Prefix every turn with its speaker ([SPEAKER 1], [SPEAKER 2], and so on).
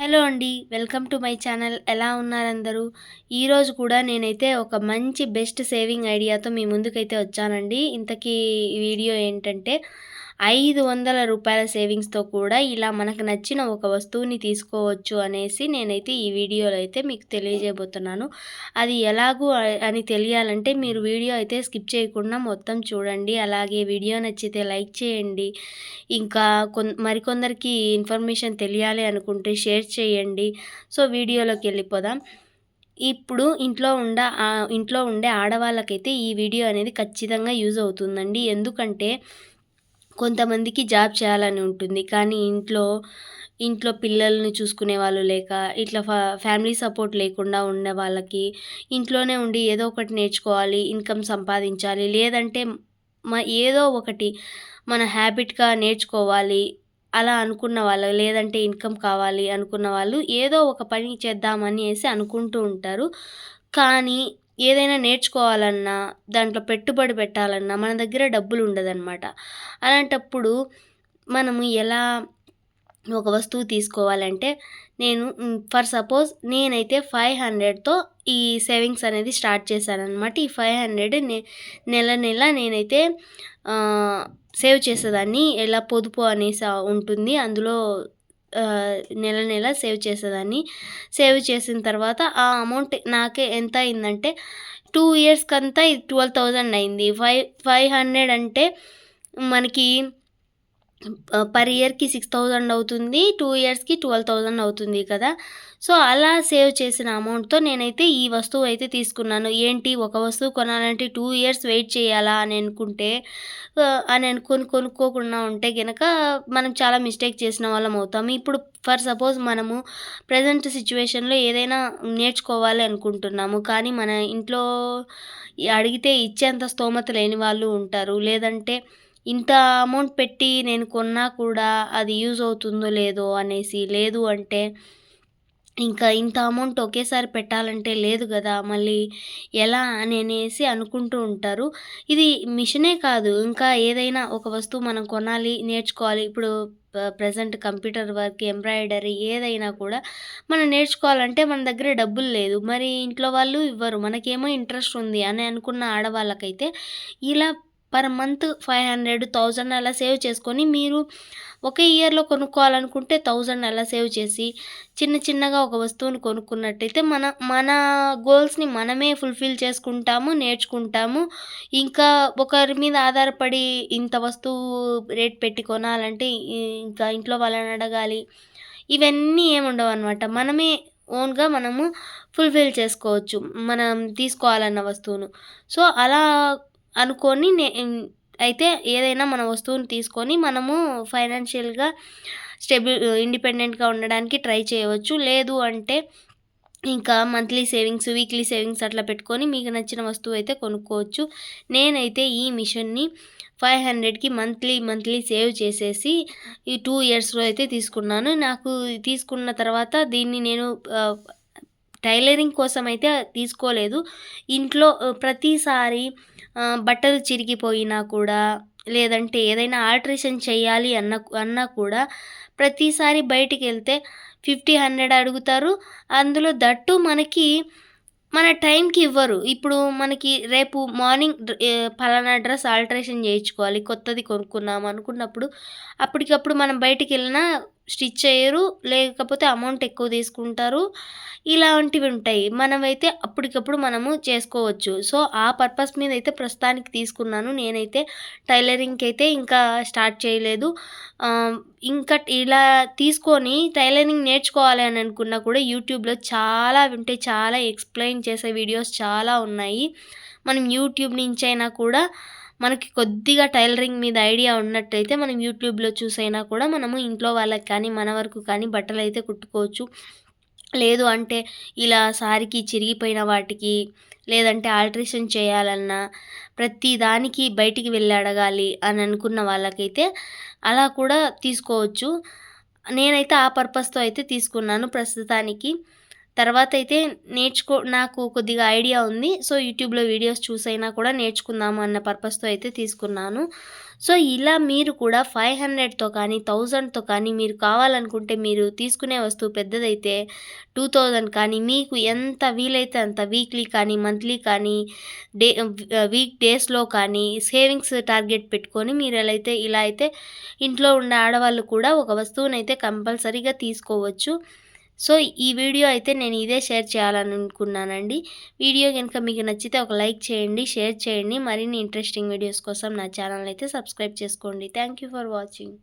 [SPEAKER 1] Hello అండి welcome to my channel. ఎలా ఉన్నారందరూ? ఈరోజు కూడా నేనైతే ఒక మంచి బెస్ట్ సేవింగ్ ఐడియాతో మీ ముందుకైతే వచ్చానండి. ఇంతకీ వీడియో ఏంటంటే ఐదు వందల రూపాయల సేవింగ్స్తో కూడా ఇలా మనకు నచ్చిన ఒక వస్తువుని తీసుకోవచ్చు అనేసి నేనైతే ఈ వీడియోలో అయితే మీకు తెలియజేయబోతున్నాను. అది ఎలాగూ అని తెలియాలంటే మీరు వీడియో అయితే స్కిప్ చేయకుండా మొత్తం చూడండి. అలాగే వీడియో నచ్చితే లైక్ చేయండి. ఇంకా కొన్ మరికొందరికి ఇన్ఫర్మేషన్ తెలియాలి అనుకుంటే షేర్ చేయండి. సో వీడియోలోకి వెళ్ళిపోదాం. ఇప్పుడు ఇంట్లో ఉండ ఇంట్లో ఉండే ఆడవాళ్ళకైతే ఈ వీడియో అనేది ఖచ్చితంగా యూజ్ అవుతుందండి. ఎందుకంటే కొంతమందికి జాబ్ చేయాలని ఉంటుంది. కానీ ఇంట్లో ఇంట్లో పిల్లల్ని చూసుకునే వాళ్ళు లేక ఇట్లా ఫా ఫ్యామిలీ సపోర్ట్ లేకుండా ఉండే వాళ్ళకి ఇంట్లోనే ఉండి ఏదో ఒకటి నేర్చుకోవాలి ఇన్కమ్ సంపాదించాలి. లేదంటే మ ఏదో ఒకటి మన హ్యాబిట్గా నేర్చుకోవాలి అలా అనుకున్న వాళ్ళు లేదంటే ఇన్కమ్ కావాలి అనుకున్న వాళ్ళు ఏదో ఒక పని చేద్దామని వేసి అనుకుంటూ ఉంటారు. కానీ ఏదైనా నేర్చుకోవాలన్నా దాంట్లో పెట్టుబడి పెట్టాలన్నా మన దగ్గర డబ్బులు ఉండదన్నమాట. అలాంటప్పుడు మనము ఎలా ఒక వస్తువు తీసుకోవాలంటే నేను ఫర్ సపోజ్ నేనైతే ఫైవ్ హండ్రెడ్తో ఈ సేవింగ్స్ అనేది స్టార్ట్ చేశాను అనమాట ఈ ఫైవ్ హండ్రెడ్ నెల నెల నేనైతే సేవ్ చేసేదాన్ని. ఎలా పొదుపు అనేసి ఉంటుంది అందులో నెల నెల సేవ్ చేసేదాన్ని. సేవ్ చేసిన తర్వాత ఆ అమౌంట్ నాకే ఎంత అయిందంటే టూ ఇయర్స్కి అంతా ఇది ట్వెల్వ్ థౌజండ్ అయింది. ఫైవ్ ఫైవ్ హండ్రెడ్ అంటే మనకి పర్ ఇయర్కి సిక్స్ థౌజండ్ అవుతుంది టూ ఇయర్స్కి ట్వెల్వ్ థౌజండ్ అవుతుంది కదా. సో అలా సేవ్ చేసిన అమౌంట్తో నేనైతే ఈ వస్తువు అయితే తీసుకున్నాను. ఏంటి? ఒక వస్తువు కొనాలంటే టూ ఇయర్స్ వెయిట్ చేయాలా అని అనుకుంటే అని అనుకొని కొనుక్కోకుండా ఉంటే కనుక మనం చాలా మిస్టేక్ చేసిన వాళ్ళం అవుతాం. ఇప్పుడు ఫర్ సపోజ్ మనము ప్రజెంట్ సిచ్యువేషన్లో ఏదైనా నేర్చుకోవాలి అనుకుంటున్నాము కానీ మన ఇంట్లో అడిగితే ఇచ్చేంత స్తోమత లేని వాళ్ళు ఉంటారు. లేదంటే ఇంత అమౌంట్ పెట్టి నేను కొన్నా కూడా అది యూజ్ అవుతుందో లేదో అనేసి లేదు అంటే ఇంకా ఇంత అమౌంట్ ఒకేసారి పెట్టాలంటే లేదు కదా మళ్ళీ ఎలా అని అనేసి అనుకుంటూ ఉంటారు. ఇది మిషనే కాదు ఇంకా ఏదైనా ఒక వస్తువు మనం కొనాలి నేర్చుకోవాలి. ఇప్పుడు ప్రజెంట్ కంప్యూటర్ వర్క్ ఎంబ్రాయిడరీ ఏదైనా కూడా మనం నేర్చుకోవాలంటే మన దగ్గర డబ్బులు లేదు. మరి ఇంట్లో వాళ్ళు ఇవ్వరు మనకేమో ఇంట్రెస్ట్ ఉంది అని అనుకున్న ఆడవాళ్ళకైతే ఇలా per month five hundred thousand అలా సేవ్ చేసుకొని మీరు ఒకే ఇయర్లో కొనుక్కోవాలనుకుంటే థౌజండ్ అలా సేవ్ చేసి చిన్న చిన్నగా ఒక వస్తువును కొనుక్కున్నట్టయితే మన మన గోల్స్ని మనమే ఫుల్ఫిల్ చేసుకుంటాము నేర్చుకుంటాము. ఇంకా ఒకరి మీద ఆధారపడి ఇంత వస్తువు రేట్ పెట్టి కొనాలంటే ఇంకా ఇంట్లో వాళ్ళని అడగాలి. ఇవన్నీ ఏముండవు అనమాట మనమే ఓన్గా మనము ఫుల్ఫిల్ చేసుకోవచ్చు మనం తీసుకోవాలన్న వస్తువును. సో అలా అనుకొని నే అయితే ఏదైనా మన వస్తువుని తీసుకొని మనము ఫైనాన్షియల్గా స్టెబిల్ ఇండిపెండెంట్గా ఉండడానికి ట్రై చేయవచ్చు. లేదు అంటే ఇంకా మంత్లీ సేవింగ్స్ వీక్లీ సేవింగ్స్ అట్లా పెట్టుకొని మీకు నచ్చిన వస్తువు అయితే కొనుక్కోవచ్చు. నేనైతే ఈ మిషన్ని ఫైవ్ హండ్రెడ్కి మంత్లీ మంత్లీ సేవ్ చేసేసి ఈ టూ ఇయర్స్లో అయితే తీసుకున్నాను. నాకు తీసుకున్న తర్వాత దీన్ని నేను టైలరింగ్ కోసం అయితే తీసుకోలేదు. ఇంట్లో ప్రతిసారి బట్టలు చిరిగిపోయినా కూడా లేదంటే ఏదైనా ఆల్ట్రేషన్ చేయాలి అన్న అన్నా కూడా ప్రతిసారి బయటికి వెళ్తే ఫిఫ్టీ హండ్రెడ్ అడుగుతారు. అందులో దట్టు మనకి మన టైంకి ఇవ్వరు. ఇప్పుడు మనకి రేపు మార్నింగ్ పలానా డ్రెస్ ఆల్ట్రేషన్ చేయించుకోవాలి కొత్తది కొనుక్కున్నాం అనుకున్నప్పుడు అప్పటికప్పుడు మనం బయటికి వెళ్ళినా స్టిచ్ చేయరు లేకపోతే అమౌంట్ ఎక్కువ తీసుకుంటారు. ఇలాంటివి ఉంటాయి. మనమైతే అప్పటికప్పుడు మనము చేసుకోవచ్చు. సో ఆ పర్పస్ మీద అయితే ప్రస్తుతానికి తీసుకున్నాను. నేనైతే టైలరింగ్కి అయితే ఇంకా స్టార్ట్ చేయలేదు. ఇంకా ఇలా తీసుకొని టైలరింగ్ నేర్చుకోవాలి అని అనుకున్నా కూడా యూట్యూబ్లో చాలా ఉంటే చాలా ఎక్స్ప్లెయిన్ చేసే వీడియోస్ చాలా ఉన్నాయి. మనం యూట్యూబ్ నుంచి అయినా కూడా మనకి కొద్దిగా టైలరింగ్ మీద ఐడియా ఉన్నట్టయితే మనం యూట్యూబ్లో చూసైనా కూడా మనము ఇంట్లో వాళ్ళకి కానీ మన వరకు కానీ బట్టలు అయితే కుట్టుకోవచ్చు. లేదు అంటే ఇలా సారికి చిరిగిపోయిన వాటికి లేదంటే ఆల్ట్రేషన్ చేయాలన్నా ప్రతి దానికి బయటికి వెళ్ళి అడగాలి అని అనుకున్న వాళ్ళకైతే అలా కూడా తీసుకోవచ్చు. నేనైతే ఆ పర్పస్తో అయితే తీసుకున్నాను ప్రస్తుతానికి. తర్వాత అయితే నేర్చుకో నాకు కొద్దిగా ఐడియా ఉంది. సో యూట్యూబ్లో వీడియోస్ చూసైనా కూడా నేర్చుకుందాము అన్న పర్పస్తో అయితే తీసుకున్నాను. సో ఇలా మీరు కూడా ఫైవ్ హండ్రెడ్తో కానీ థౌజండ్తో కానీ మీరు కావాలనుకుంటే మీరు తీసుకునే వస్తువు పెద్దదైతే టూ థౌజండ్ కానీ మీకు ఎంత వీలైతే అంత వీక్లీ కానీ మంత్లీ కానీ డే వీక్ డేస్లో కానీ సేవింగ్స్ టార్గెట్ పెట్టుకొని మీరు ఎలా అయితే ఇలా అయితే ఇంట్లో ఉండే ఆడవాళ్ళు కూడా ఒక వస్తువునైతే కంపల్సరీగా తీసుకోవచ్చు. సో ఈ వీడియో అయితే నేను ఇదే షేర్ చేయాలని అనుకున్నానండి వీడియో కనుక మీకు నచ్చితే ఒక లైక్ చేయండి షేర్ చేయండి. మరిన్ని ఇంట్రెస్టింగ్ వీడియోస్ కోసం నా ఛానల్ అయితే సబ్స్క్రైబ్ చేసుకోండి. Thank you for watching.